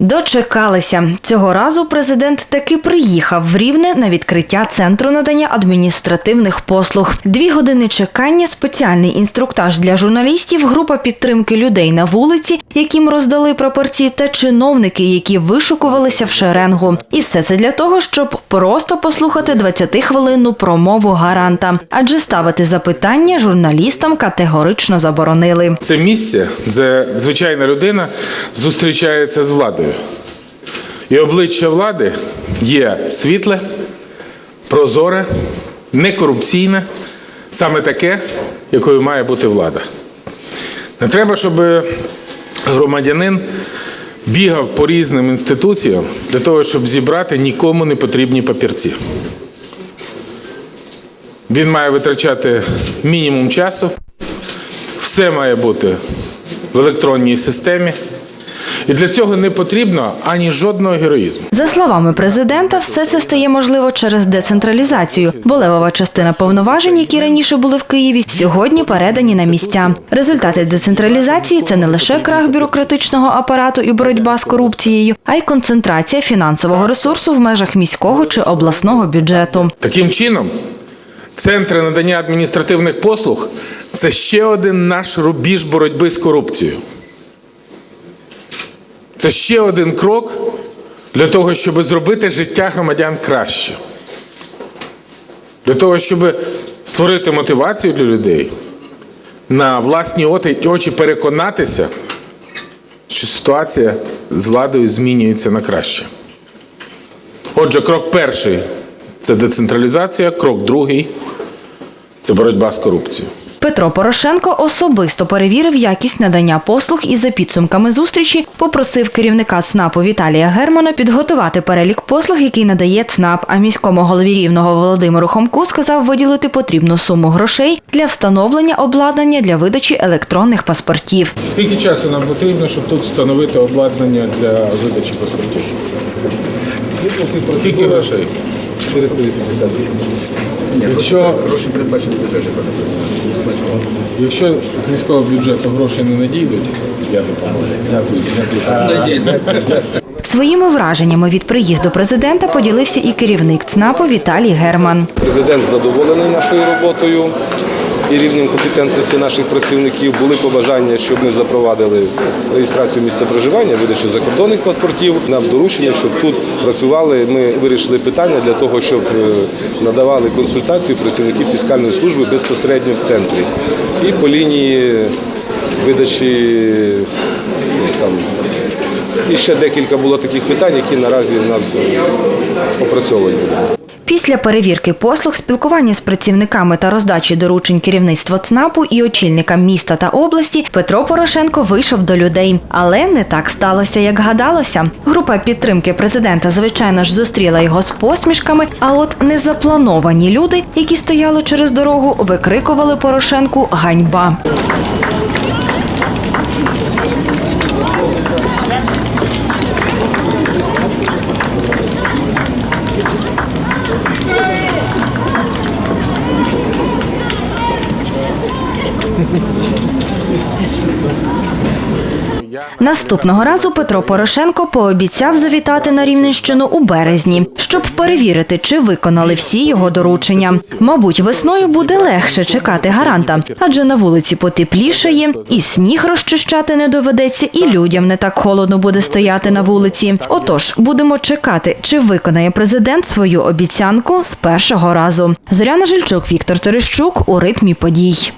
Дочекалися цього разу. Президент таки приїхав в Рівне на відкриття центру надання адміністративних послуг. Дві години чекання, спеціальний інструктаж для журналістів, група підтримки людей на вулиці, яким роздали прапорці, та чиновники, які вишукувалися в шеренгу. І все це для того, щоб просто послухати 20-хвилинну промову гаранта. Адже ставити запитання журналістам категорично заборонили. Це місце, де звичайна людина зустрічається з владою. І обличчя влади є світле, прозоре, некорупційне, саме таке, якою має бути влада. Не треба, щоб громадянин бігав по різним інституціям для того, щоб зібрати нікому не потрібні папірці. Він має витрачати мінімум часу, все має бути в електронній системі. І для цього не потрібно ані жодного героїзму. За словами президента, все це стає можливо через децентралізацію, бо левова частина повноважень, які раніше були в Києві, сьогодні передані на місця. Результати децентралізації це не лише крах бюрократичного апарату і боротьба з корупцією, а й концентрація фінансового ресурсу в межах міського чи обласного бюджету. Таким чином, центри надання адміністративних послуг це ще один наш рубіж боротьби з корупцією. Це ще один крок для того, щоб зробити життя громадян краще. Для того, щоб створити мотивацію для людей, на власні очі переконатися, що ситуація з владою змінюється на краще. Отже, крок перший це децентралізація, крок другий це боротьба з корупцією. Петро Порошенко особисто перевірив якість надання послуг і за підсумками зустрічі попросив керівника ЦНАПу Віталія Германа підготувати перелік послуг, який надає ЦНАП. А міському голові рівного Володимиру Хомку сказав виділити потрібну суму грошей для встановлення обладнання для видачі електронних паспортів. Скільки часу нам потрібно, щоб тут встановити обладнання для видачі паспортів? Скільки грошей? 480 Якщо, Гроші передбачені в бюджеті. якщо з міського бюджету гроші не надійдуть, я допоможу. Дякую. Дякую. Своїми враженнями від приїзду президента поділився і керівник ЦНАПу Віталій Герман. Президент задоволений нашою роботою і рівнем компетентності наших працівників. Були побажання, щоб ми запровадили реєстрацію місця проживання, видачу закордонних паспортів. Нам доручено, щоб тут працювали. Ми вирішили питання для того, щоб е, надавали консультацію працівників фіскальної служби безпосередньо в центрі і по лінії видачі там. І ще декілька було таких питань, які наразі у нас е, опрацьовані. Після перевірки послуг, спілкування з працівниками та роздачі доручень керівництва ЦНАПу і очільникам міста та області Петро Порошенко вийшов до людей. Але не так сталося, як гадалося. Група підтримки президента, звичайно ж, зустріла його з посмішками. А от незаплановані люди, які стояли через дорогу, викрикували Порошенку ганьба. Наступного разу Петро Порошенко пообіцяв завітати на Рівненщину у березні, щоб перевірити, чи виконали всі його доручення. Мабуть, весною буде легше чекати гаранта, адже на вулиці потеплішає, і сніг розчищати не доведеться, і людям не так холодно буде стояти на вулиці. Отож, будемо чекати, чи виконає президент свою обіцянку з першого разу. Зоряна Жильчук, Віктор Терещук у ритмі подій.